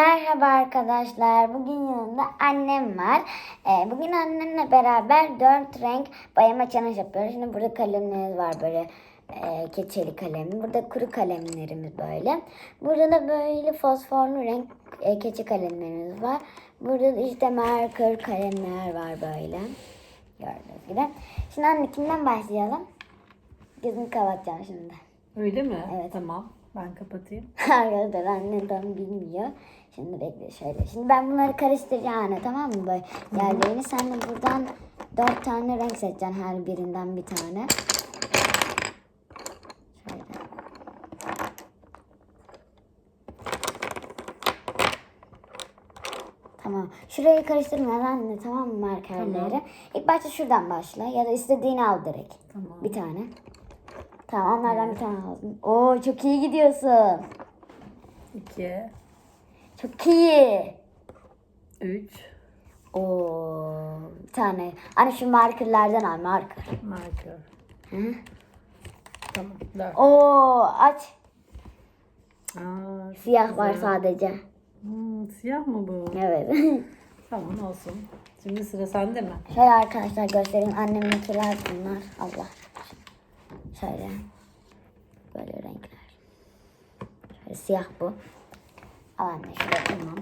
Merhaba arkadaşlar. Bugün yanımda annem var. Ee, bugün annemle beraber dört renk boyama challenge yapıyoruz. Şimdi burada kalemlerimiz var böyle e, keçeli kalem. Burada kuru kalemlerimiz böyle. Burada da böyle fosforlu renk e, keçi kalemlerimiz var. Burada da işte marker kalemler var böyle. Gördüğünüz gibi. Şimdi anne kimden başlayalım? Gözümü kapatacağım şimdi. Öyle mi? Evet. Tamam. Ben kapatayım. Arkadaşlar annem tam bilmiyor. Şimdi bekle şöyle. Şimdi ben bunları karıştıracağım tamam mı? Böyle yerlerini. Sen de buradan dört tane renk seçeceksin her birinden bir tane. Şöyle. Tamam. Şurayı karıştırma anne tamam mı markerleri? Tamam. İlk başta şuradan başla ya da istediğini al direkt. Tamam. Bir tane. Tamam onlardan bir tane aldım. Oo çok iyi gidiyorsun. İki. Çok iyi. Üç. Oo bir tane. Hani şu markerlardan al marker. Marker. Hı? Tamam. Dört. Oo aç. Aa, Siyah var sadece. hmm, siyah mı bu? Evet. Tamam olsun. Şimdi sıra sende mi? Şöyle arkadaşlar göstereyim. Anneminkiler bunlar. Allah. Şöyle. Böyle renkler. Şöyle siyah bu. Al anne şöyle. Tamam.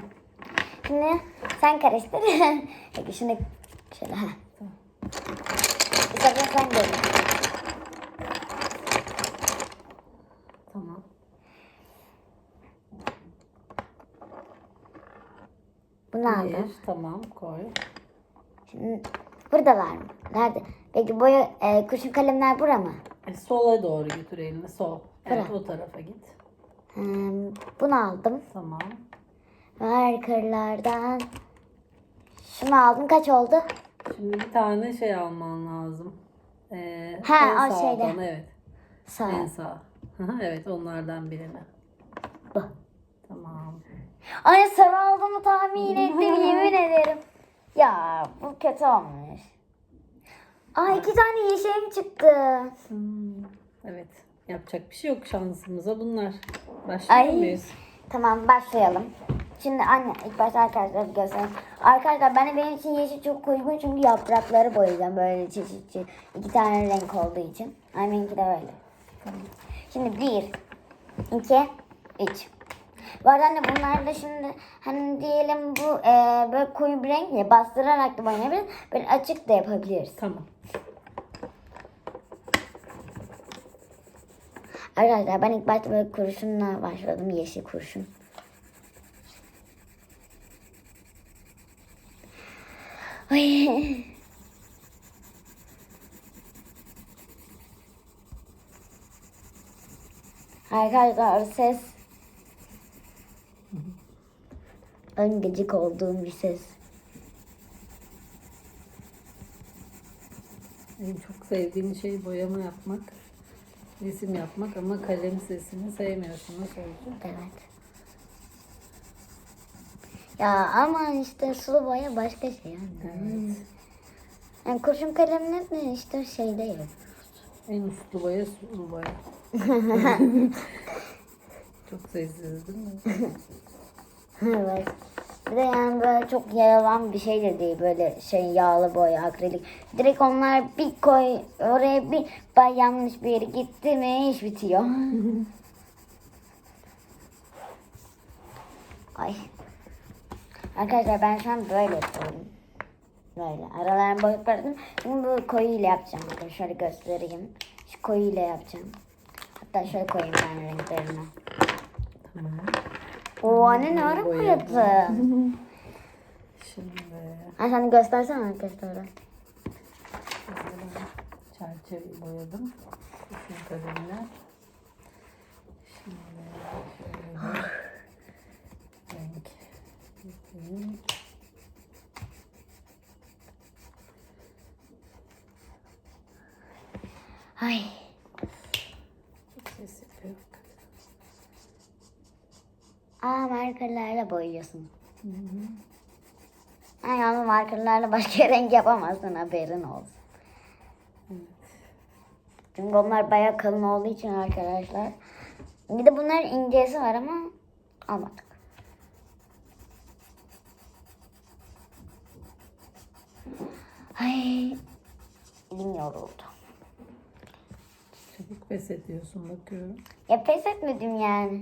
Şimdi sen karıştır. Peki şunu şöyle. Ha. Bir sefer sen görün. Tamam. Bunu aldım. Tamam koy. Şimdi buradalar mı? Nerede? Peki boya e, kurşun kalemler bura mı? E, sola doğru götür elini. Sol. Evet Bırak. o tarafa git. Bunu aldım. Tamam. Markerlardan. Şunu aldım. Kaç oldu? Şimdi bir tane şey alman lazım. Ee, Ha, en o sağdan, şeyde. Evet. Sağ. En sağ. Evet onlardan birini. Bu. Tamam. Ay sarı olduğumu tahmin ettim yemin ederim. Ya bu kötü olmuş. Aa iki tane yeşilim çıktı. Hmm, evet. Yapacak bir şey yok şansımıza bunlar. Başlıyor Ay. muyuz? Tamam başlayalım. Şimdi anne ilk başta arkadaşlar bir göstereyim. Arkadaşlar ben benim için yeşil çok uygun çünkü yaprakları boyayacağım böyle çeşit çeşit. iki tane renk olduğu için. Anneminki de öyle. Şimdi bir, iki, üç. Bu arada anne bunlar da şimdi hani diyelim bu e, böyle koyu bir renk ya bastırarak da boyanabiliriz. Böyle açık da yapabiliriz. Tamam. Arkadaşlar ben ilk başta böyle kurşunla başladım. Yeşil kurşun. Ay. Arkadaşlar ses ön gıcık olduğum bir ses. En çok sevdiğin şey boyama yapmak, resim yapmak ama kalem sesini sevmiyorsun. Nasıl olacak? Evet. Ya ama işte sulu boya başka şey. Yani. Evet. Yani kurşun kalemle de işte şey değil. En uslu boya sulu boya. çok sessiz değil mi? evet. Bir de yani böyle çok yayılan bir şey de değil. Böyle şey yağlı boya, akrilik. Direkt onlar bir koy, oraya bir bay yanlış bir yere gitti mi iş bitiyor. Ay. Arkadaşlar ben şu an böyle yapıyorum. Böyle. Aralarını boyup bıraktım. Şimdi bu koyu ile yapacağım. Bakın şöyle göstereyim. Şu koyu ile yapacağım. Hatta şöyle koyayım ben renklerini. Tamam. Oo anne ne ara Boyadım. koyadın? Şimdi Ay sen göstersene arkadaşlara. çerçeveyi boyadım. Bütün kalemler. Şimdi şöyle renk yapayım. Ay. markerlarla boyuyorsun. Hı hı. Yani markerlarla başka renk yapamazsın haberin olsun. Çünkü onlar bayağı kalın olduğu için arkadaşlar. Bir de bunların incesi var ama almadık. Ay elim yoruldu. Çabuk pes ediyorsun bakıyorum. Ya pes etmedim yani.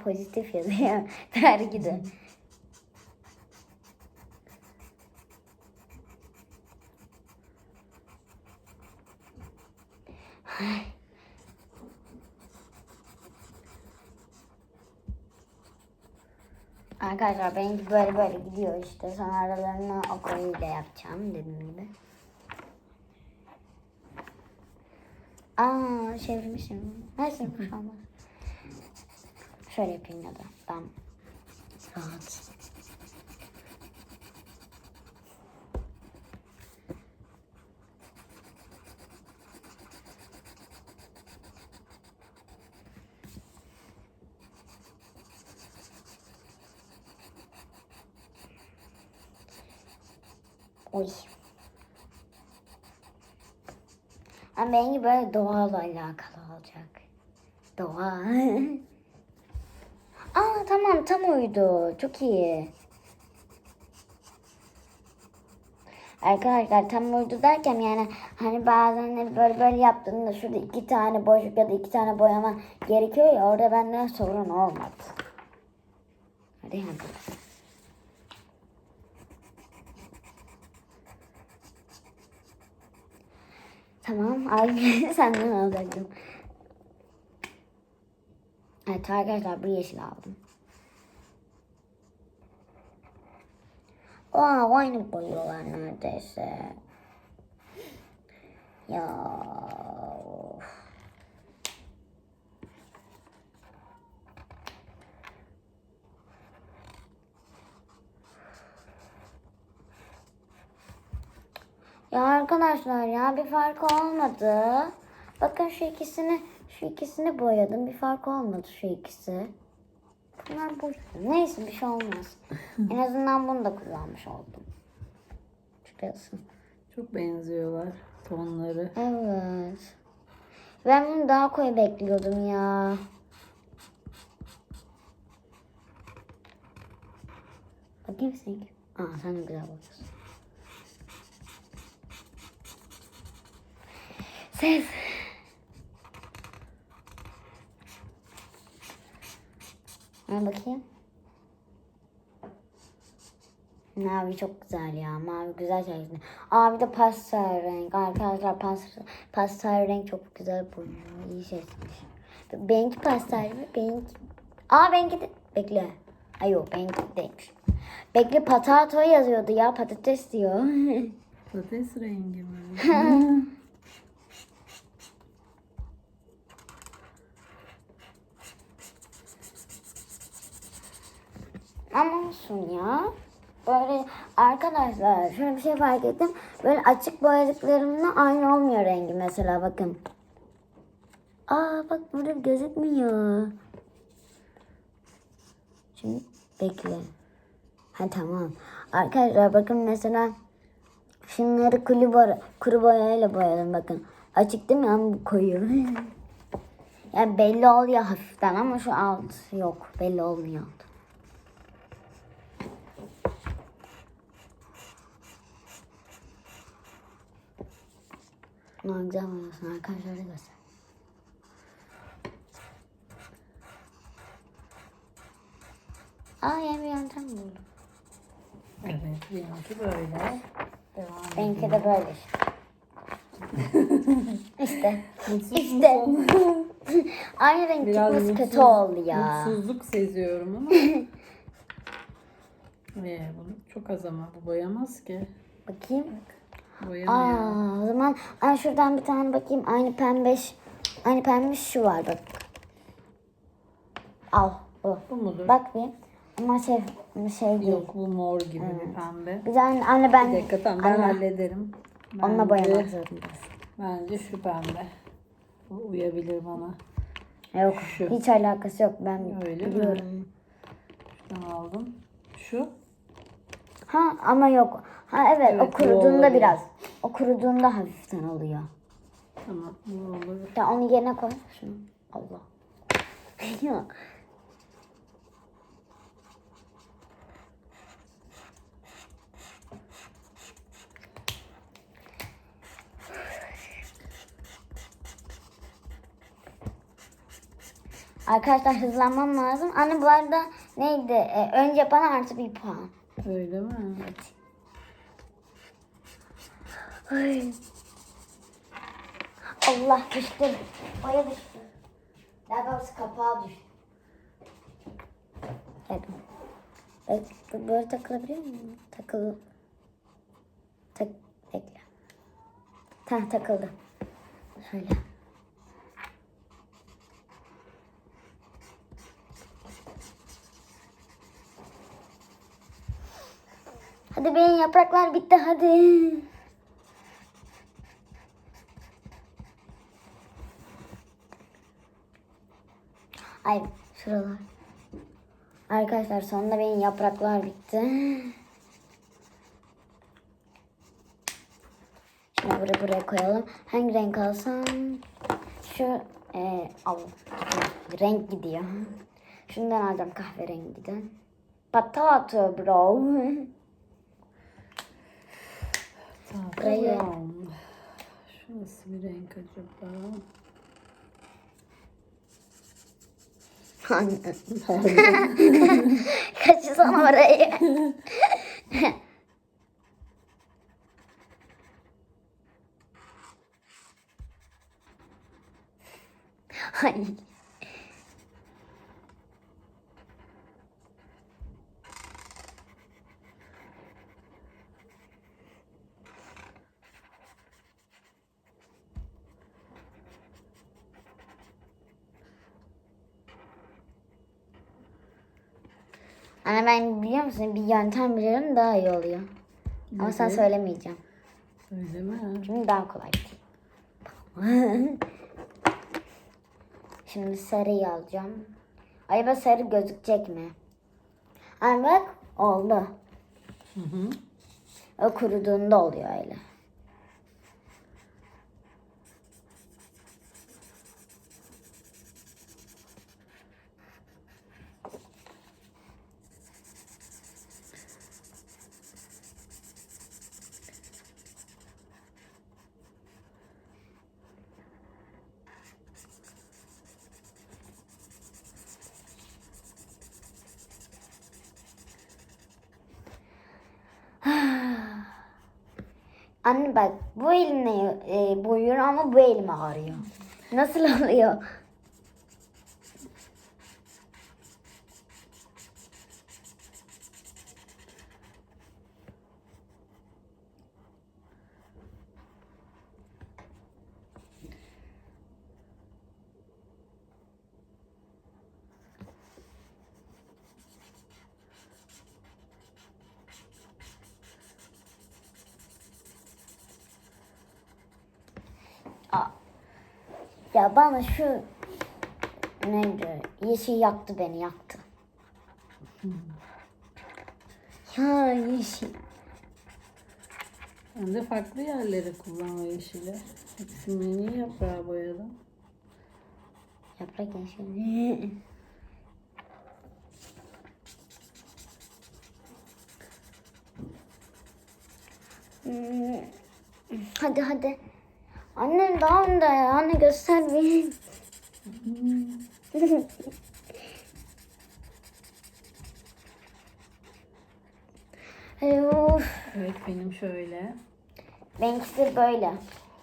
Pozitif yazıyor. Tergi de. Arkadaşlar benimki böyle böyle gidiyor işte. Sonra aralarını okuluyla yapacağım dediğim gibi. Aa çevirmişim. Bir şey olmaz. Şöyle yapayım ya da ben rahat. Oy. Ama benimki böyle doğal alakalı olacak. Doğa. Aa tamam tam uydu. Çok iyi. Arkadaşlar tam uydu derken yani hani bazen böyle böyle yaptığında şurada iki tane boşluk ya da iki tane boyama gerekiyor ya orada bende sorun olmadı. Hadi hadi. Tamam abi senden alacaktım. Evet arkadaşlar bu yeşil aldım. Aa aynı boyuyorlar neredeyse. Ya. Ya arkadaşlar ya bir fark olmadı. Bakın şu ikisini şu ikisini boyadım. Bir fark olmadı şu ikisi. Bunlar boyadım. Neyse bir şey olmaz. en azından bunu da kullanmış oldum. Çıkıyorsun. Çok benziyorlar tonları. Evet. Ben bunu daha koyu bekliyordum ya. Bakayım seninki. Aa sen de güzel boyuyorsun. Ses. Ha bakayım. Mavi çok güzel ya. Mavi güzel çeşitli. Aa bir de pastel renk. Arkadaşlar pastel, pastel renk çok güzel boyuyor. İyi seçmiş. Benimki pastel mi? Benimki... Aa benimki de... Bekle. Ay yok benimki değilmiş. Bekle patato yazıyordu ya. Patates diyor. Patates rengi mi? Ama olsun ya. Böyle arkadaşlar şöyle bir şey fark ettim. Böyle açık boyadıklarımla aynı olmuyor rengi mesela bakın. Aa bak burada gözükmüyor. Şimdi bekle. Ha tamam. Arkadaşlar bakın mesela şunları kuru, boya, kuru boyayla boyadım bakın. Açık değil mi ama koyu. yani belli oluyor hafiften ama şu alt yok. Belli olmuyor. Bunlar güzel boyasın arkadaşlar da göster. Aa yeni bir yöntem buldum. Evet benimki böyle. Devam Benimki de böyle işte. işte. İşte. Aynı renk Biraz çıkması mutsuz, kötü oldu ya. Mutsuzluk seziyorum ama. Ve bunu çok az ama bu boyamaz ki. Bakayım. Boyamıyor. Aa, zaman ay şuradan bir tane bakayım. Aynı pembeş. Aynı pembeş şu var bak. Al bu. Bu mudur? Bak bir. Ama şey, şey değil. Yok bu mor gibi bir pembe. Güzel anne ben Bir dakika tamam ben Anne, hallederim. onunla Bence- boyamak zorundasın. Bence şu pembe. Bu uyabilir bana. Yok Şu. hiç alakası yok ben Öyle mi? biliyorum. Şunu aldım. Şu. Ha ama yok. Ha evet Evet, o kuruduğunda biraz. O kuruduğunda hafiften oluyor. Tamam bu olur. Ya onu yerine koy. Şunu. Allah. Ya. Arkadaşlar hızlanmam lazım. Anne bu arada neydi? Ee, önce yapana artı bir puan. Öyle mi? Ay. Allah düştü. Boya düştü. Daha doğrusu kapağı düştü. Bakın. Bak, bu böyle takılabiliyor mu? Takıl. Tak. Bekle. Tamam takıldı. Şöyle. Hadi benim yapraklar bitti hadi. Ay şuralar. Arkadaşlar sonunda benim yapraklar bitti. Şimdi buraya buraya koyalım. Hangi renk alsam? Şu e, al. Renk gidiyor. Şundan alacağım kahverengiden. Potato bro. Burayı- Tamam. Şu nasıl bir renk acaba? Kaçırsana orayı. Ay. Ben biliyor musun bir yöntem biliyorum daha iyi oluyor. Ama sana Nedir? söylemeyeceğim. Öyle mi? Çünkü daha kolay. Şimdi sarıyı alacağım. Acaba sarı gözükecek mi? Ay bak oldu. Hı hı. O kuruduğunda oluyor öyle. Anne bak bu elimle e, boyuyorum ama bu elim ağrıyor. Nasıl oluyor? Aa. Ya bana şu neydi? Yeşil yaktı beni yaktı. ya yeşil. Ben de farklı yerleri kullan o yeşili. Hepsini niye yaprağa boyadım? Yaprak yeşil. Hmm, hadi hadi. Annem daha önde ya. Anne göster Uf. Evet benim şöyle. Benimkisi böyle.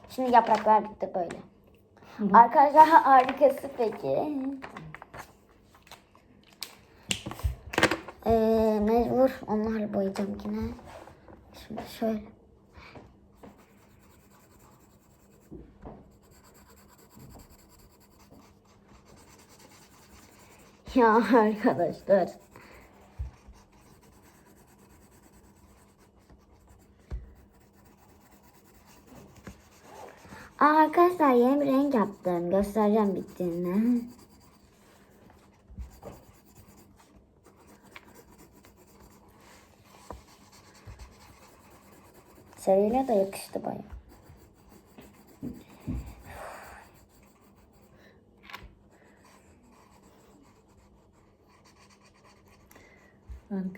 Şimdi yapraklar bitti böyle. Arkadaşlar harikası peki. Ee, mecbur onlarla boyayacağım yine. Şimdi şöyle. Ya arkadaşlar. Arkadaşlar yeni bir renk yaptım. Göstereceğim bittiğinde. Sarıyla da yakıştı baya.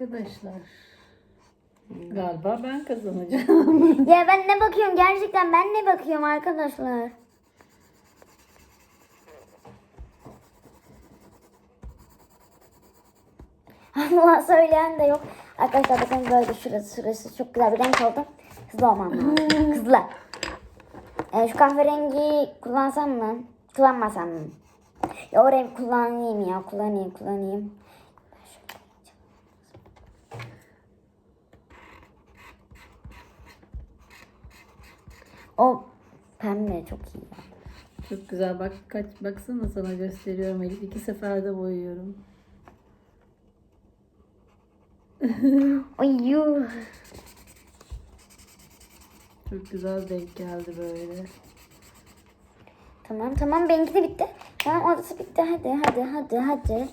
Arkadaşlar. Galiba ben kazanacağım. Ya ben ne bakıyorum gerçekten ben ne bakıyorum arkadaşlar. Allah söyleyen de yok. Arkadaşlar bakın böyle şurası şurası çok güzel bir renk oldu. Hızlı olmam lazım. Hızlı. Ee, şu kahverengi kullansam mı? Kullanmasam mı? Ya o renk kullanayım ya. Kullanayım kullanayım. O pembe çok iyi. Çok güzel bak kaç baksana sana gösteriyorum Elif. İki seferde boyuyorum. Ay yuh. Çok güzel denk geldi böyle. Tamam tamam benimki de bitti. Tamam orası bitti. Hadi hadi hadi hadi.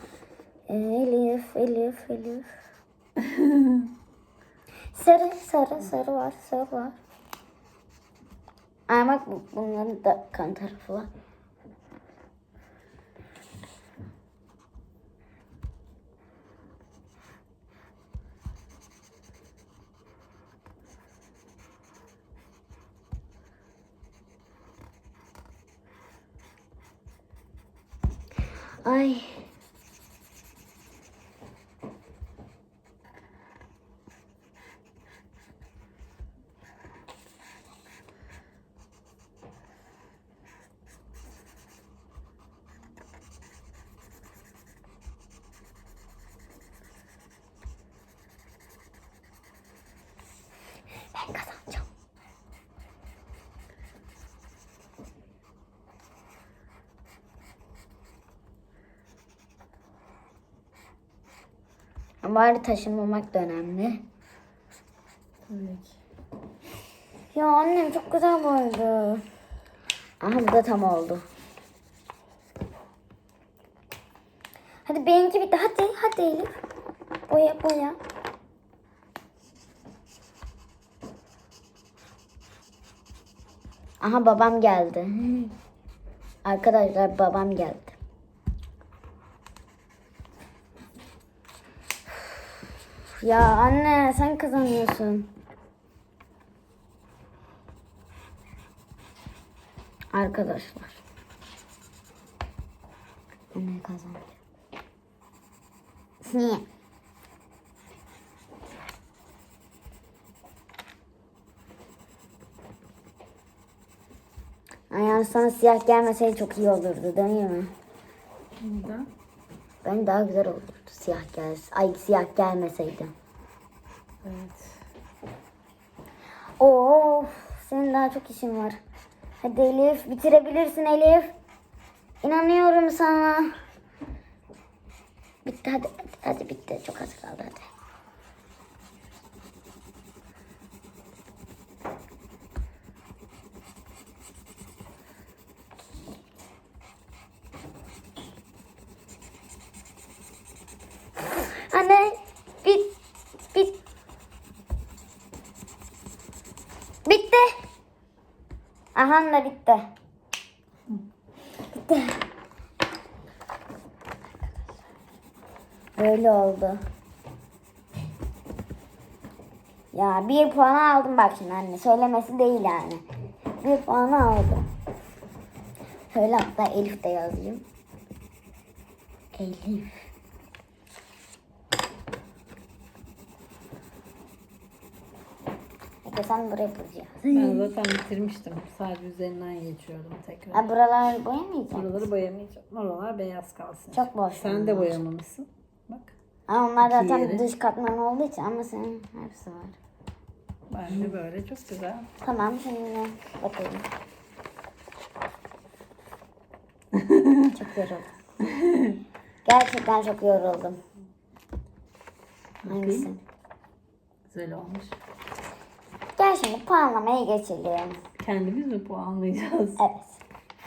Elif Elif Elif. sarı sarı sarı var sarı var. Aa bak bu- bunların da kan tarafı var. Ay. Bari taşınmamak da önemli. Ki. Ya annem çok güzel boydu. Aha bu da tam oldu. Hadi benimki bitti. Hadi hadi Elif. Boya boya. Aha babam geldi. Arkadaşlar babam geldi. Ya anne sen kazanıyorsun. Arkadaşlar. Anne kazandı. Niye? Ay yani sana siyah gelmeseydi çok iyi olurdu değil mi? Neden? Ben daha güzel olurdu siyah gel. Ay siyah gelmeseydi. Evet. Of, senin daha çok işin var. Hadi Elif, bitirebilirsin Elif. İnanıyorum sana. Bitti hadi, hadi, hadi bitti. Çok az kaldı hadi. Anne, bit, bit, Bitti. Aha da bitti. Bitti. Böyle oldu. Ya bir puan aldım bak şimdi anne. Söylemesi değil yani. Bir puan aldım. Şöyle hatta Elif de yazayım. Elif. Peki sen buraya koyacaksın. Ben zaten bitirmiştim. Sadece üzerinden geçiyordum tekrar. Ha, buraları boyamayacağım. Buraları boyamayacağım. Oralar beyaz kalsın. Çok boş. Sen de boyamamışsın. Bak. Ama onlar İki zaten yeri. dış katman olduğu için ama senin hepsi var. Bence böyle çok güzel. Tamam şimdi bakalım. çok yoruldum. Gerçekten çok yoruldum. Hangisi? Güzel olmuş. Şimdi puanlamaya geçelim. Kendimiz mi puanlayacağız? Evet.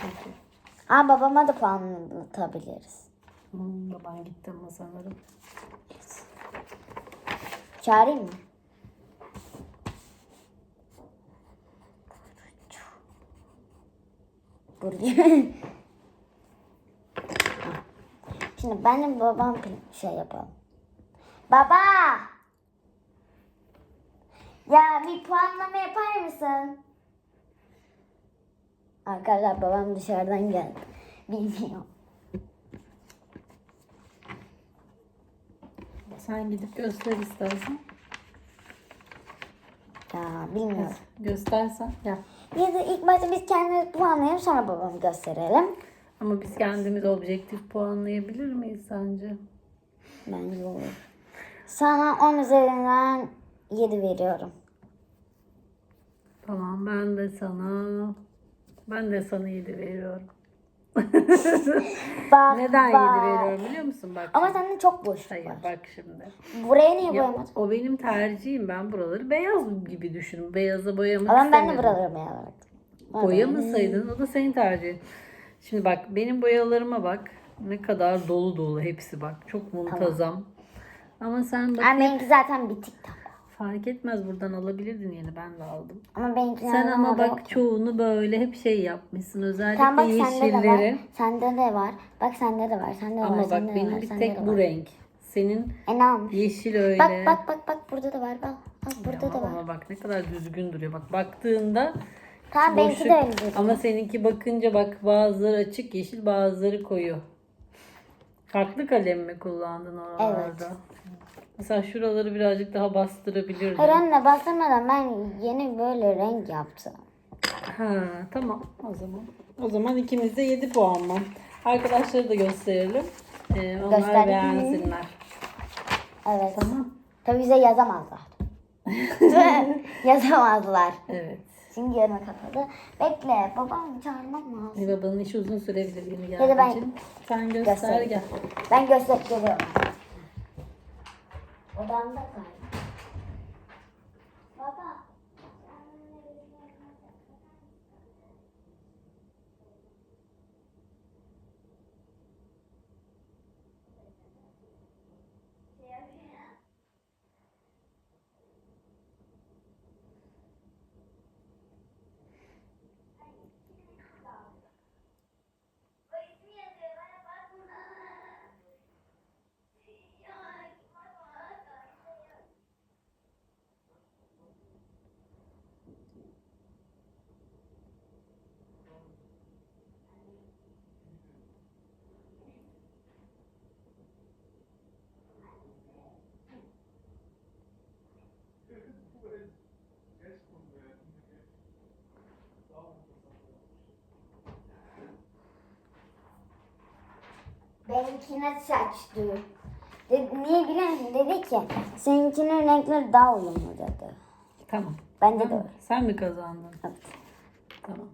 Peki. Aa babama da puanlatabiliriz. Hmm, baban gitti ama sanırım. Evet. Çağırayım mı? Şimdi benim babam şey yapalım. Baba! Ya bir puanlama yapar mısın? Arkadaşlar babam dışarıdan geldi. Bilmiyorum. Sen gidip göster istersen. Ya bilmiyorum. Göstersen. Gel. Ya da ilk başta biz kendimiz puanlayalım sonra babamı gösterelim. Ama biz kendimiz objektif puanlayabilir miyiz sence? Bence olur. Sana 10 üzerinden 7 veriyorum. Tamam ben de sana ben de sana 7 veriyorum. Bak, Neden bak. 7 veriyorum biliyor musun? Bak. Ama şimdi. sende çok boşluk Hayır var. bak şimdi. Buraya niye Ya, boyamadın? o benim tercihim. Ben buraları beyaz gibi düşünün. Beyaza boyamak Ama ben de buraları boyamadım. Boyamasaydın o da senin tercihin. Şimdi bak benim boyalarıma bak. Ne kadar dolu dolu hepsi bak. Çok muntazam. Ama sen bak benimki zaten bitik tam. Fark etmez buradan alabilirdin yeni ben de aldım. Ama benimki Sen ama bak çoğunu böyle hep şey yapmışsın. Özellikle Sen bak sende de var. yeşilleri. Sende de var. Bak sende de var. Sende de Ama var. bak sende de benim var, bir tek bu var. renk. Senin E ne olmuş? yeşil öyle. Bak bak bak bak burada da var. Bak, bak burada Ya da var. Ama bak ne kadar düzgün duruyor. Bak baktığında Tamam benimki boşluk- de öyle duruyor. Ama seninki bakınca bak bazıları açık yeşil bazıları koyu. Farklı kalem mi kullandın oralarda? Mesela şuraları birazcık daha bastırabilirdin. Hayır anne bastırmadan ben yeni böyle renk yaptım. Ha, tamam o zaman. O zaman ikimiz de 7 puan mı? Arkadaşları da gösterelim. Ee, onlar Gösterdik. beğensinler. Evet. Tamam. Tabii bize yazamazlar. Yazamazlar. Evet. Şimdi yarına kapalı. Bekle babam çağırmak lazım. Bir babanın işi uzun sürebilir yeni da ben- geldiği için. Sen göster Göstereyim. gel. Ben gösterip geliyorum. Odamda kal. Baba. Benimkine saçtı. Dedi, niye biliyor musun? Dedi ki seninkinin renkleri daha uyumlu dedi. Tamam. Bence de öyle. Sen mi kazandın? Evet. Tamam.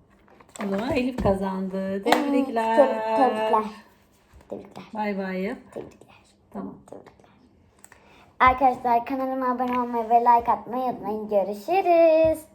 O zaman Elif kazandı. Tebrikler. Tebrik- Tebrikler. Tebrikler. Bay bay yap. Tebrikler. Tamam. Tebrikler. Arkadaşlar kanalıma abone olmayı ve like atmayı unutmayın. Görüşürüz.